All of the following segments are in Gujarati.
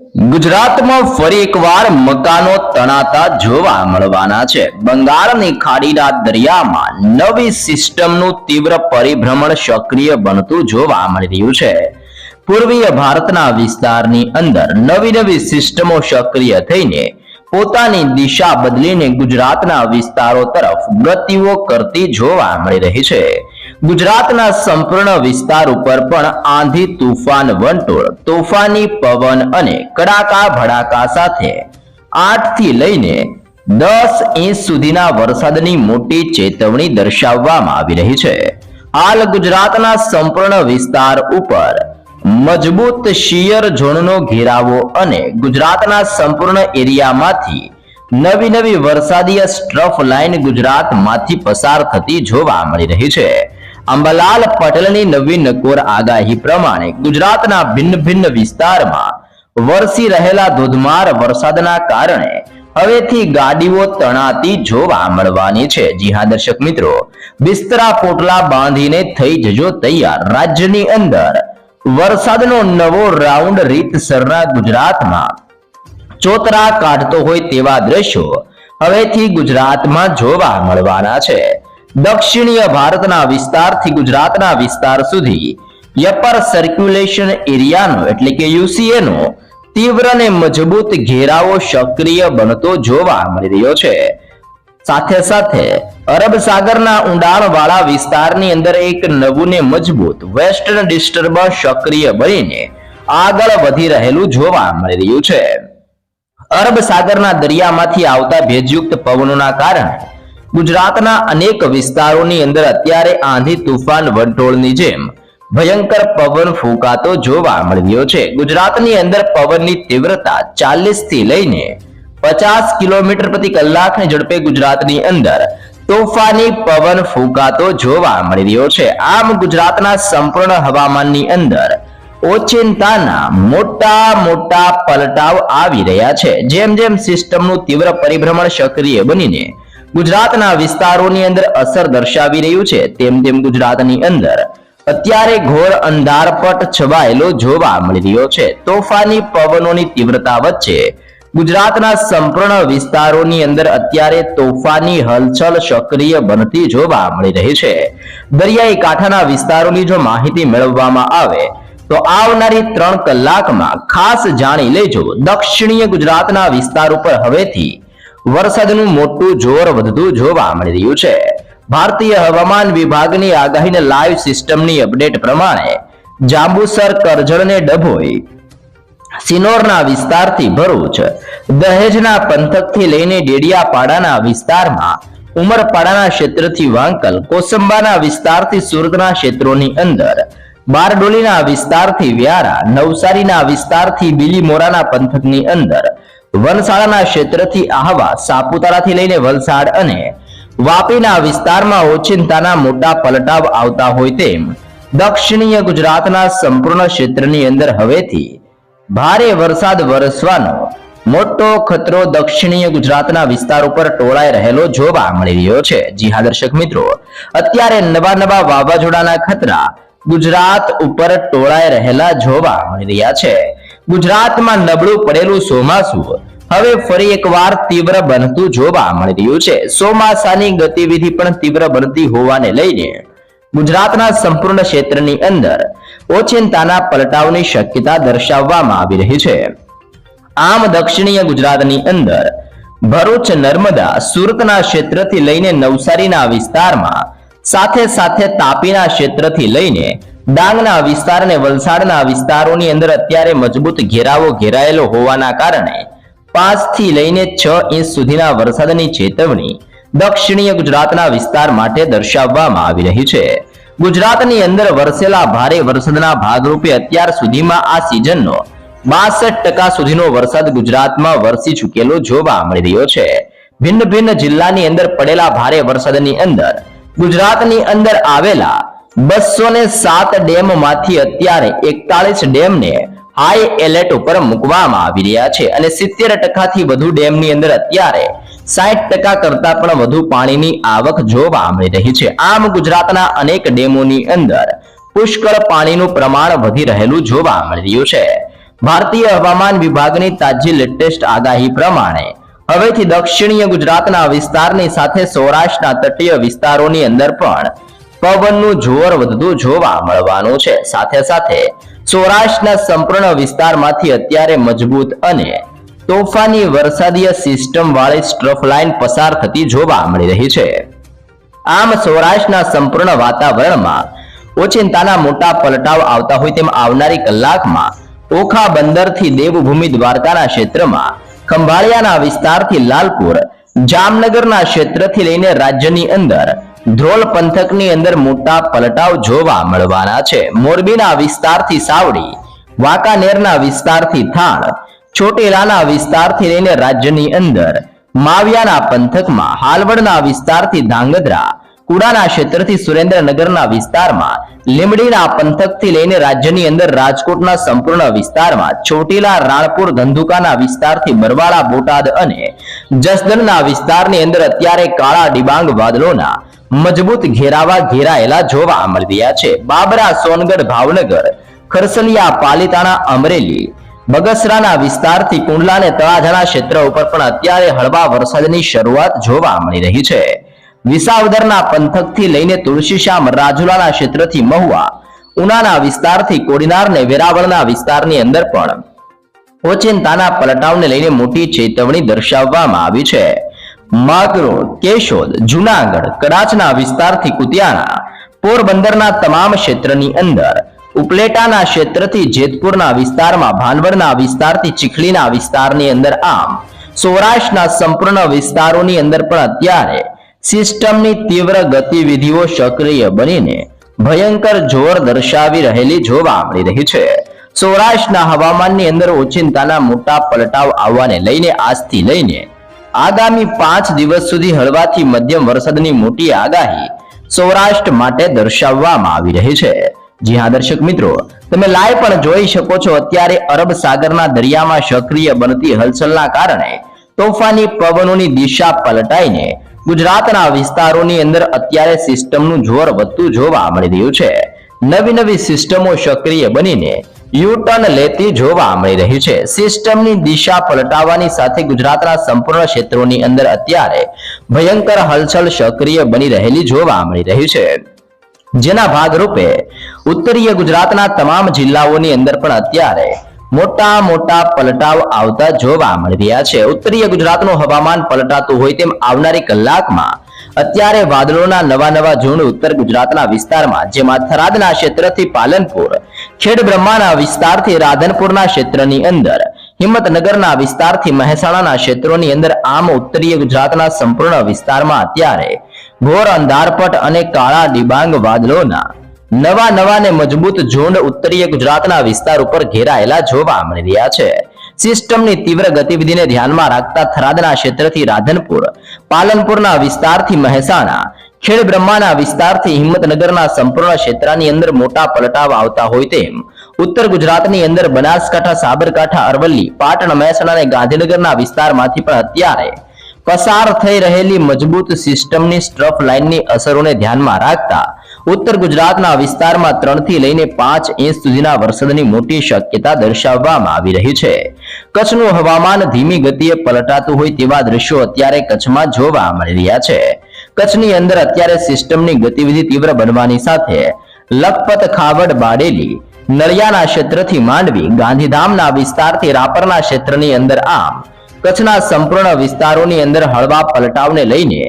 ગુજરાતમાં ફરી એકવાર મકાનો તણાતા જોવા મળવાના છે. બંગાળની ખાડીના દરિયામાં નવી સિસ્ટમનું તીવ્ર પરિભ્રમણ સક્રિય બનતું જોવા મળી રહ્યું છે. પૂર્વીય ભારતના વિસ્તારની અંદર નવી નવી સિસ્ટમો સક્રિય થઈને પોતાની દિશા બદલીને ગુજરાતના વિસ્તારો તરફ ગતિઓ કરતી જોવા મળી રહી છે. ગુજરાતના સંપૂર્ણ વિસ્તાર ઉપર પણ આંધી તુફાન, વંટોળ, તોફાની પવન અને કડાકા ભડાકા સાથે આઠથી લઈને દસ ઇંચ સુધીના વરસાદની મોટી ચેતવણી દર્શાવવામાં આવી રહી છે. હાલ ગુજરાતના સંપૂર્ણ વિસ્તાર ઉપર મજબૂત શિયર ઝોનનો ઘેરાવો અને ગુજરાતના સંપૂર્ણ એરિયામાંથી નવી નવી વરસાદીય સ્ટ્રફ લાઇન ગુજરાતમાંથી પસાર થતી જોવા મળી રહી છે. અંબાલાલ પટેલની નવી નકોર આગાહી પ્રમાણે ગુજરાતના ભિન્ન ભિન્ન વિસ્તારમાં વરસી રહેલા ધોધમાર વરસાદના કારણે હવેથી ગાડીઓ તણાતી જોવા મળવાની છે. જી હા, દર્શક મિત્રો, બિસ્તરા પોટલા બાંધીને થઈ જજો તૈયાર. રાજ્યની અંદર વરસાદનો નવો રાઉન્ડ રીતસરના ગુજરાતમાં. ચોતરા કાઢતો હોય તેવા દ્રશ્યો હવેથી ગુજરાતમાં જોવા મળવાના છે. દક્ષિણીય ભારતના વિસ્તારથી ગુજરાતના વિસ્તાર સુધી. યપર સર્ક્યુલેશન એરિયાનો એટલે કે યુસીએનો તીવ્ર ને મજબૂત ઘેરાવો સક્રિય બનતો જોવા મળી રહ્યો છે. સાથે સાથે અરબ સાગરના ઊંડાણવાળા વિસ્તારની અંદર એક નવું ને મજબૂત વેસ્ટર્ન ડિસ્ટર્બન્સ સક્રિય બનીને આગળ વધી રહેલું જોવા મળી રહ્યું છે. અરબ સાગરના દરિયામાંથી આવતા ભેજયુક્ત પવનોના કારણે ગુજરાતના અનેક વિસ્તારોની અંદર અત્યારે આંધી તુફાન વંટોળની જેમ ભયંકર પવન ફૂંકાતો જોવા મળ્યો છે. ગુજરાતની અંદર પવનની તીવ્રતા ચાલીસથી લઈને પચાસ કિલોમીટર પ્રતિ કલાકની ઝડપે ગુજરાતની અંદર તોફાની પવન ફૂંકાતો જોવા મળી રહ્યો છે. આમ ગુજરાતના સંપૂર્ણ હવામાનની અંદર ઓચિંતાના મોટા મોટા પલટાવ આવી રહ્યા છે. જેમ જેમ સિસ્ટમનું તીવ્ર પરિભ્રમણ સક્રિય બનીને ગુજરાતના વિસ્તારોની અંદર અસર દર્શાવી રહ્યું છે. તેમ તેમ ગુજરાતની અંદર અત્યારે ઘોર અંધારપટ છવાયેલો જોવા મળી રહ્યો છે. તોફાની પવનોની તીવ્રતા વચ્ચે ગુજરાતના સંપૂર્ણ વિસ્તારોની અંદર અત્યારે તોફાની હલચલ સક્રિય બનતી જોવા મળી રહી છે. દરિયાઈ કાંઠાના વિસ્તારોની જો માહિતી મેળવવામાં આવે, તો આવનારી ત્રણ કલાકમાં ખાસ જાણી લેજો. દક્ષિણીય ગુજરાતના વિસ્તાર ઉપર હવેથી વરસાદનું મોટું જોર વધતું જોવા મળી રહ્યું છે. ભારતીય હવામાન વિભાગની આગાહીને લાઈવ સિસ્ટમની અપડેટ પ્રમાણે જાંબુસર, કરજણને ડભોઈ, સિનોરના વિસ્તારથી ભરૂચ, દહેજના પંથકથી લઈને ડેડિયાપાડાના વિસ્તારમાં, ઉમરપાડાના ક્ષેત્રથી વાંકલ, કોસંબાના વિસ્તારથી સુરતના ક્ષેત્રોની અંદર, બારડોલીના વિસ્તારથી વ્યારા, નવસારીના વિસ્તારથી બિલીમોરાના પંથકની અંદર વનસાળાના ક્ષેત્રથી આહવા સાપુતારાથી લઈને વલસાડ અને વાપીના વિસ્તારમાં ઓચિંતાના મોટા પલટાવ આવતા હોય તેમ દક્ષિણીય ગુજરાતના સંપૂર્ણ ક્ષેત્રની અંદર હવેથી ભારે વરસાદ વરસવાનો મોટો ખતરો દક્ષિણીય ગુજરાતના વિસ્તાર ઉપર ટોળાઈ રહેલો જોવા મળી રહ્યો છે. જી હા, દર્શક મિત્રો, અત્યારે નવા નવા વાવાઝોડાના ખતરા ગુજરાત ઉપર ટોળાઈ રહેલા જોવા મળી રહ્યા છે. ગુજરાતમાં નબળું પડેલું ચોમાસું હવે ફરી એકવાર તીવ્ર બનતું જોવા મળી રહ્યું છે. ચોમાસાની ગતિવિધિ પણ તીવ્ર બનતી હોવાને લઈને ગુજરાતના સંપૂર્ણ ક્ષેત્રની અંદર ઓચિંતાના પલટાવની શક્યતા દર્શાવવામાં આવી રહી છે. આમ દક્ષિણીય ગુજરાતની અંદર ભરૂચ નર્મદા સુરતના ક્ષેત્રથી લઈને નવસારીના વિસ્તારમાં સાથે સાથે તાપીના ક્ષેત્રથી લઈને ડાંગના વિસ્તાર અને વલસાડના વિસ્તારોની અંદર અત્યારે મજબૂત ઘેરાવો ઘેરાયેલો હોવાના કારણે પાંચથી લઈને છ ઇંચ સુધીના વરસાદની ચેતવણી દક્ષિણીય ગુજરાતના વિસ્તાર માટે દર્શાવવામાં આવી રહી છે. ગુજરાતની અંદર વરસેલા ભારે વરસાદના ભાગરૂપે અત્યાર સુધીમાં આ સિઝનનો બાસઠ ટકા સુધીનો વરસાદ ગુજરાતમાં વરસી ચૂકેલો જોવા મળી રહ્યો છે. ભિન્ન ભિન્ન જિલ્લાની અંદર પડેલા ભારે વરસાદની અંદર ગુજરાતની અંદર આવેલા બસો ને સાત ડેમમાંથી અત્યારે એકતાલીસ ડેમને હાઈ એલર્ટ ઉપર મૂકવામાં આવી રહ્યા છે અને સિત્તેર ટકાથી વધુ ડેમની અંદર અત્યારે સાઠ ટકા કરતા પણ વધુ પાણીની આવક જોવા મળી રહી છે. આમ ગુજરાતના અનેક ડેમોની અંદર પુષ્કળ પાણીનું પ્રમાણ વધી રહેલું જોવા મળી રહ્યું છે. ભારતીય હવામાન વિભાગની તાજી લેટેસ્ટ આગાહી પ્રમાણે હવેથી દક્ષિણીય ગુજરાતના વિસ્તારની સાથે સૌરાષ્ટ્રના તટીય વિસ્તારોની અંદર પણ પવનનું જોર વધતું જોવા મળવાનું છે. સાથે સાથે સૌરાષ્ટ્રના સંપૂર્ણ વિસ્તારમાંથી અત્યારે મજબૂત અને તોફાની વરસાદીય સિસ્ટમ વાળી સ્ટ્રફ લાઇન પસાર થતી જોવા મળી રહી છે. આમ સૌરાષ્ટ્રના સંપૂર્ણ વાતાવરણમાં ઓચિંતાના મોટા પલટાવ આવતા હોય તેમ આવનારી કલાકમાં ઓખા બંદરથી દેવભૂમિ દ્વારકાના ક્ષેત્રમાં ખંભાળિયાના વિસ્તારથી લાલપુર, જામનગરના ક્ષેત્રથી લઈને રાજ્યની અંદર ધ્રોલ પંથકની અંદર મોટા પલટાવ જોવા મળવાના છે. મોરબીના વિસ્તારથી સાવડી, વાંકાનેરના વિસ્તારથી થાણ, ચોટીલાના વિસ્તારથી લઈને રાજ્યની અંદર, માવિયાના પંથકમાં, હાલવડના વિસ્તારથી ધાંગધ્રા કુડાના ક્ષેત્રથી સુરેન્દ્રનગરના વિસ્તારમાં લીમડીના પંથકથી લઈને રાજ્યની અંદર રાજકોટના સંપૂર્ણ વિસ્તારમાં, ચોટીલા, રાણપુર, ધંધુકાના વિસ્તારથી બરવાળા બોટાદ અને જસદણના વિસ્તારની અંદર અત્યારે કાળા ડિબાંગ વાદળોના મજબૂત ઘેરાવા ઘેરાયેલા જોવા મળી રહ્યા છે. બાબરા, સોનગઢ, ભાવનગર, ખરસલિયા, પાલિતાણા, અમરેલી, બગસરાના વિસ્તારથી કુંડલા અને તળાજાના ક્ષેત્ર ઉપર પણ અત્યારે હળવા વરસાદની શરૂઆત જોવા મળી રહી છે. વિસાવદરના પંથકથી લઈને તુલસીશ્યામ રાજુલાના ક્ષેત્રથી મહુવા, ઉનાના વિસ્તારથી કોડીનાર ને વેરાવળના વિસ્તારની અંદર પણ ઓચિંતાના પલટાવને લઈને મોટી ચેતવણી દર્શાવવામાં આવી છે. માંગરોળ કેશોદ, જુનાગઢ, કડાચના વિસ્તારથી કુતિયાણા, પોરબંદરના તમામ ક્ષેત્રની અંદર, ઉપલેટાના ક્ષેત્રથી જેતપુરના વિસ્તારમાં, ભાનવડના વિસ્તારથી ચીખલીના વિસ્તારની અંદર આમ, સૌરાષ્ટ્રના સંપૂર્ણ વિસ્તારોની અંદર પણ અત્યારે સિસ્ટમની તીવ્ર ગતિવિધિઓ સક્રિય બનીને ભયંકર જોર દર્શાવી રહેલી જોવા મળી રહી છે. સૌરાષ્ટ્રના હવામાનની અંદર ઓચિંતાના મોટા પલટાવ આવવાને લઈને આજથી લઈને આગામી પાંચ દિવસ સુધી હળવાથી મધ્યમ વરસાદની મોટી આગાહી સૌરાષ્ટ્ર માટે દર્શાવવામાં આવી રહી છે. જી હા, દર્શક મિત્રો, તમે લાઈવ પણ જોઈ શકો છો, અત્યારે અરબ સાગરના દરિયામાં સક્રિય બનતી હલચલના કારણે તોફાની પવનોની દિશા પલટાઈને ગુજરાતના વિસ્તારોની અંદર અત્યારે સિસ્ટમનું જોર વધતું જોવા મળી રહ્યું છે. નવી નવી સિસ્ટમો સક્રિય બનીને યુટર્ન લેતી જોવા મળી રહી છે. સિસ્ટમની દિશા પલટાવવાની સાથે ગુજરાતના સંપૂર્ણ ક્ષેત્રોની અંદર અત્યારે ભયંકર હલચલ સક્રિય બની રહેલી જોવા મળી રહી છે. જેના ભાગરૂપે ઉત્તરીય ગુજરાતના તમામ જિલ્લાઓની અંદર પણ અત્યારે મોટા મોટા પલટાવ આવતા જોવા મળી છે. ઉત્તરીય ગુજરાતનું હવામાન પલટાતું હોય તેમ આવનારી કલાકમાં અત્યારે વાદળોના નવા નવા ઝુંડ ઉત્તર ગુજરાતના વિસ્તારમાં, જેમાં થરાદના ક્ષેત્રથી પાલનપુર, ખેડ બ્રહ્માના વિસ્તારથી રાધનપુરના ક્ષેત્રની અંદર, હિંમતનગરના વિસ્તારથી મહેસાણાના ક્ષેત્રોની અંદર આમ ઉત્તરીય ગુજરાતના સંપૂર્ણ વિસ્તારમાં અત્યારે ઘોર અંધારપટ અને કાળા ડિબાંગ વાદળોના નવા નવા ને મજબૂત ઝુંડ ઉત્તરીય ગુજરાતના વિસ્તાર ઉપર ઘેરાયેલા જોવા મળી રહ્યા છે. સિસ્ટમની તીવ્ર ગતિવિધિને ધ્યાનમાં રાખતા થરાદના ક્ષેત્રથી રાધનપુર, પાલનપુરના વિસ્તારથી મહેસાણા, ખેડ બ્રહ્માના વિસ્તારથી હિંમતનગરના સંપૂર્ણ ક્ષેત્રની અંદર મોટા પલટાવ આવતા હોય તેમ, ઉત્તર ગુજરાતની અંદર બનાસકાંઠા, સાબરકાંઠા, અરવલ્લી, પાટણ, મહેસાણા અને ગાંધીનગરના વિસ્તારમાંથી પણ અત્યારે પસાર થઈ રહેલી મજબૂત સિસ્ટમની સ્ટ્રફ લાઇનની અસરોને ધ્યાનમાં રાખતા ઉત્તર ગુજરાતના વિસ્તારમાં ત્રણથી લઈને પાંચ ઇંચ સુધીના વરસાદની મોટી શક્યતા દર્શાવવામાં આવી રહી છે. કચ્છનું હવામાન ધીમી ગતિએ પલટાતું હોય તેવા દ્રશ્યો અત્યારે કચ્છમાં જોવા મળી રહ્યા છે. કચ્છની અંદર અત્યારે સિસ્ટમની ગતિવિધિ તીવ્ર બનવાની સાથે લખપત, ખાવડ, બાડેલી, નળિયાના ક્ષેત્રથી માંડવી, ગાંધીધામના વિસ્તારથી રાપરના ક્ષેત્રની અંદર આમ, કચ્છના સંપૂર્ણ વિસ્તારોની અંદર હળવા પલટાવને લઈને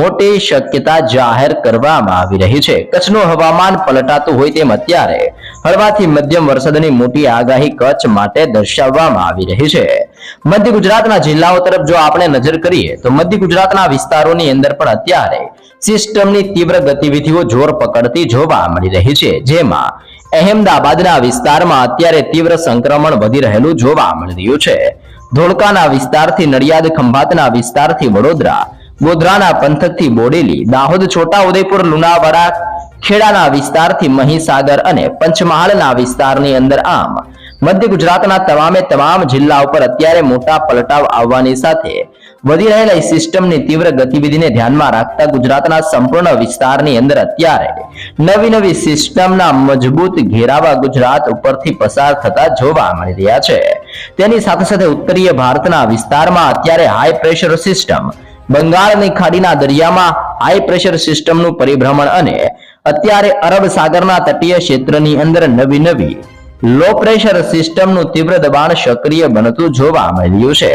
મોટી શક્યતા જાહેર કરવામાં આવી રહી છે. કચ્છનું હવામાન પલટાતું હોય તેમ અત્યારે હળવાથી મધ્યમ વરસાદની મોટી આગાહી કચ્છ માટે દર્શાવવામાં આવી રહી છે. મધ્ય ગુજરાતના જિલ્લાઓ તરફ જો આપણે નજર કરીએ તો મધ્ય ગુજરાતના વિસ્તારોની અંદર પણ અત્યારે સિસ્ટમની તીવ્ર ગતિવિધિઓ જોર પકડતી જોવા મળી રહી છે. જેમાં અહેમદાબાદના વિસ્તારમાં અત્યારે તીવ્ર સંક્રમણ વધી રહેલું જોવા મળી રહ્યું છે. ધોળકાના વિસ્તારથી નડિયાદ, ખંભાતના વિસ્તારથી વડોદરા ગોધરાના પંથકથી બોડેલી, દાહોદ છોટાઉદેપુર લુણાવાડા, ખેડાના વિસ્તારથી મહીસાગર અને પંચમહાલના વિસ્તારની અંદર આમ, મધ્ય ગુજરાતના તમામે તમામ જિલ્લા ઉપર અત્યારે મોટા પલટાવ આવવાની સાથે વધી રહેલા સિસ્ટમની તીવ્ર ગતિવિધિને ધ્યાનમાં રાખતા ગુજરાતના સંપૂર્ણ વિસ્તારની અંદર અત્યારે નવી નવી સિસ્ટમના મજબૂત ઘેરાવા ગુજરાત ઉપરથી પસાર થતા જોવા મળી રહ્યા છે. તેની સાથે સાથે ઉત્તરીય ભારતના વિસ્તારમાં અત્યારે હાઈ પ્રેશર સિસ્ટમ બંગાળની ખાડીના દરિયામાં હાઈ પ્રેશર સિસ્ટમનું પરિભ્રમણ અને અત્યારે અરબ સાગરના તટીય ક્ષેત્રની અંદર નવી નવી લો પ્રેશર સિસ્ટમનું તીવ્ર દબાણ સક્રિય બનતું જોવા મળ્યું છે.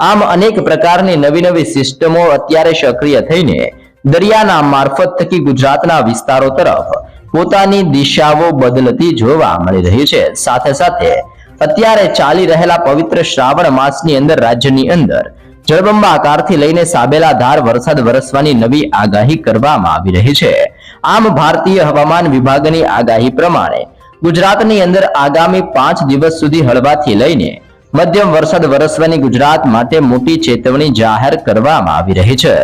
આમ અનેક પ્રકારની નવી નવી સિસ્ટમો અત્યારે સક્રિય થઈને દરિયાના મારફત થકી ગુજરાતના વિસ્તારો તરફ પોતાની દિશાઓ બદલતી જોવા મળી રહી છે. સાથે સાથે અત્યારે ચાલી રહેલા પવિત્ર શ્રાવણ માસની અંદર રાજ્યની અંદર જળબંબાકારથી લઈને સાબેલા ધાર વરસાદ વરસવાની નવી આગાહી કરવામાં આવી રહી છે. આમ ભારતીય હવામાન વિભાગની આગાહી પ્રમાણે ગુજરાતની અંદર આગામી પાંચ દિવસ સુધી હળવાથી લઈને મધ્યમ વરસાદ વરસવાની ગુજરાત માટે મોટી ચેતવણી જાહેર કરવામાં આવી રહી છે.